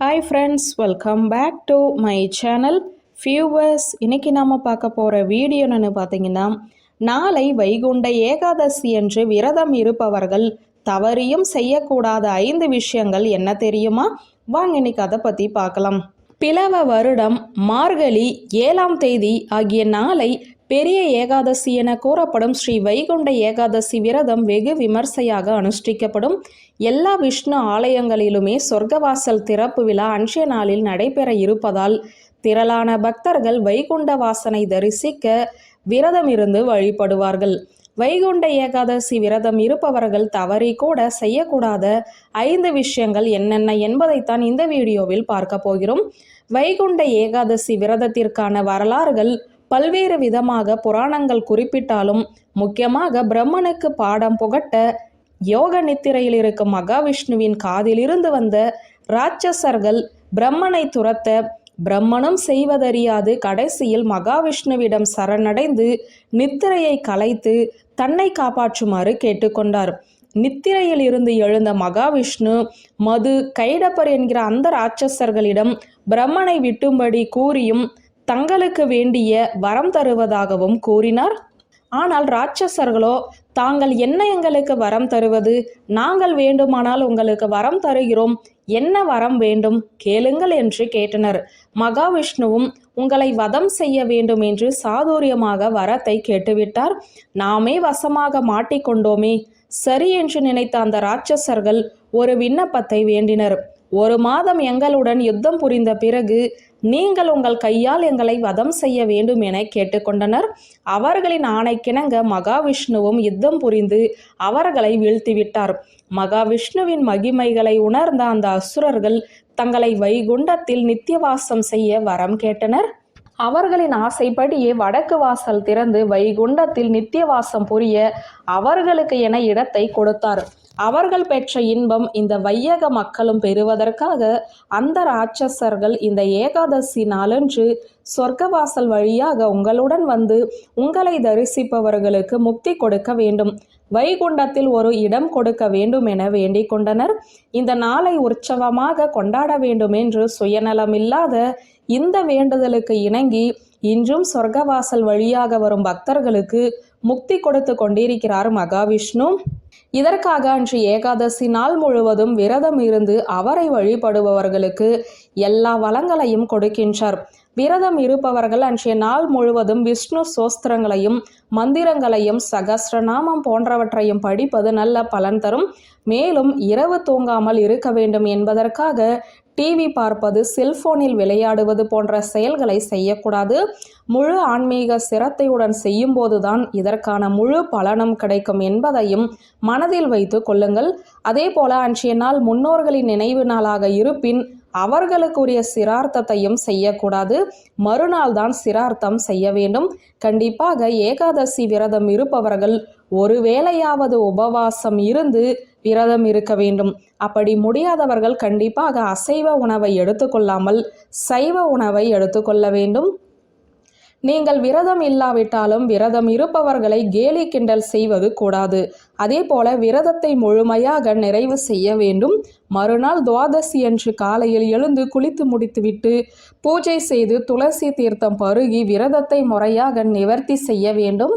Hi friends welcome back to my channel viewers இன்னைக்கு நாம் பார்க்க போகிற வீடியோ என்னென்னு பார்த்தீங்கன்னா நாளை வைகுண்ட ஏகாதசி என்று விரதம் இருப்பவர்கள் தவறியும் செய்யக்கூடாத ஐந்து விஷயங்கள் என்ன தெரியுமா? வாங்க இன்னைக்கு அதை பற்றி பார்க்கலாம். பிளவ வருடம் மார்கழி ஏழாம் தேதி ஆகிய நாளை பெரிய ஏகாதசி என கூறப்படும் ஸ்ரீ வைகுண்ட ஏகாதசி விரதம் வெகு விமர்சையாக அனுஷ்டிக்கப்படும். எல்லா விஷ்ணு ஆலயங்களிலுமே சொர்க்கவாசல் திறப்பு விழா அன்றைய நாளில் நடைபெற இருப்பதால் திரளான பக்தர்கள் வைகுண்ட வாசனை தரிசிக்க விரதம் இருந்து வழிபடுவார்கள். வைகுண்ட ஏகாதசி விரதம் இருப்பவர்கள் தவறி கூட செய்யக்கூடாத ஐந்து விஷயங்கள் என்னென்ன என்பதைத்தான் இந்த வீடியோவில் பார்க்க போகிறோம். வைகுண்ட ஏகாதசி விரதத்திற்கான வரலாறுகள் பல்வேறு விதமாக புராணங்கள் குறிப்பிட்டாலும் முக்கியமாக பிரம்மனுக்கு பாடம் புகட்ட யோக நித்திரையில் இருக்கும் மகாவிஷ்ணுவின் காதிலிருந்து வந்த ராட்சசர்கள் பிரம்மனை துரத்த பிரம்மனும் செய்வதறியாது கடைசியில் மகாவிஷ்ணுவிடம் சரணடைந்து நித்திரையை கலைத்து தன்னை காப்பாற்றுமாறு கேட்டுக்கொண்டார். நித்திரையில் இருந்து எழுந்த மகாவிஷ்ணு மது கைடப்பர் என்கிற அந்த ராட்சசர்களிடம் பிரம்மனை விட்டும்படி கூறியும் தங்களுக்கு வேண்டிய வரம் தருவதாகவும் கூறினார். ஆனால் ராட்சசர்களோ தாங்கள் என்ன எங்களுக்கு வரம் தருவது? நாங்கள் வேண்டுமானால் உங்களுக்கு வரம் தருகிறோம். என்ன வரம் வேண்டும்? கேளுங்கள் என்று கேட்டனர். மகாவிஷ்ணுவும் உங்களை வதம் செய்ய வேண்டும் என்று சாதுரியமாக வரத்தை கேட்டுவிட்டார். நாமே வசமாக மாட்டிக்கொண்டோமே. சரி என்று நினைத்த அந்த ராட்சசர்கள் ஒரு விண்ணப்பத்தை வேண்டினர். ஒரு மாதம் எங்களுடன் யுத்தம் புரிந்த பிறகு நீங்கள் உங்கள் கையால் எங்களை வதம் செய்ய வேண்டும் என கேட்டுக்கொண்டனர். அவர்களின் ஆணைக்கிணங்க மகாவிஷ்ணுவும் யுத்தம் புரிந்து அவர்களை வீழ்த்திவிட்டார். மகாவிஷ்ணுவின் மகிமைகளை உணர்ந்த அந்த அசுரர்கள் தங்களை வைகுண்டத்தில் நித்தியவாசம் செய்ய வரம் கேட்டனர். அவர்களின் ஆசைப்படியே வடக்கு வாசல் திறந்து வைகுண்டத்தில் நித்தியவாசம் புரிய அவர்களுக்கு என இடத்தை கொடுத்தார். அவர்கள் பெற்ற இன்பம் இந்த வையக மக்களும் பெறுவதற்காக அந்த ராட்சசர்கள் இந்த ஏகாதசி நாளன்று சொர்க்கவாசல் வழியாக உங்களுடன் வந்து உங்களை தரிசிப்பவர்களுக்கு முக்தி கொடுக்க வேண்டும். வைகுண்டத்தில் ஒரு இடம் கொடுக்க வேண்டும் என வேண்டிக் கொண்டனர். இந்த நாளை உற்சவமாக கொண்டாட வேண்டும் என்று சுயநலமில்லாத இந்த வேண்டுதலுக்கு இணங்கி இன்றும் சொர்க்கவாசல் வழியாக வரும் பக்தர்களுக்கு முக்தி கொடுத்து கொண்டிருக்கிறார் மகாவிஷ்ணு. இதற்காக அன்று ஏகாதசி நாள் முழுவதும் விரதம் இருந்து அவரை வழிபடுபவர்களுக்கு எல்லா வளங்களையும் கொடுக்கின்றார். விரதம் இருப்பவர்கள் அன்றைய நாள் முழுவதும் விஷ்ணு சோஸ்திரங்களையும் மந்திரங்களையும் சகஸ்ரநாமம் போன்றவற்றையும் படிப்பது நல்ல பலன் தரும். மேலும் இரவு தூங்காமல் இருக்க வேண்டும் என்பதற்காக டிவி பார்ப்பது செல்போனில் விளையாடுவது போன்ற செயல்களை செய்யக்கூடாது. முழு ஆன்மீக சிரத்தையுடன் செய்யும்போதுதான் இதற்கான முழு பலனும் கிடைக்கும் என்பதையும் மனதில் வைத்து கொள்ளுங்கள். அதே போல அன்றைய நாள் முன்னோர்களின் நினைவு நாளாக இருப்பின் அவர்களுக்குரிய சிரார்த்தத்தையும் செய்யக்கூடாது. மறுநாள் தான் சிரார்த்தம் செய்ய வேண்டும். கண்டிப்பாக ஏகாதசி விரதம் இருப்பவர்கள் ஒருவேளையாவது உபவாசம் இருந்து விரதம் இருக்க வேண்டும். அப்படி முடியாதவர்கள் கண்டிப்பாக அசைவ உணவை எடுத்துக்கொள்ளாமல் சைவ உணவை எடுத்துக்கொள்ள வேண்டும். நீங்கள் விரதம் இல்லாவிட்டாலும் விரதம் இருப்பவர்களை கேலி கிண்டல் செய்வது கூடாது. அதே போல விரதத்தை முழுமையாக நிறைவு செய்ய வேண்டும். மறுநாள் துவாதசி அன்று காலையில் எழுந்து குளித்து முடித்துவிட்டு பூஜை செய்து துளசி தீர்த்தம் பருகி விரதத்தை முறையாக நிவர்த்தி செய்ய வேண்டும்.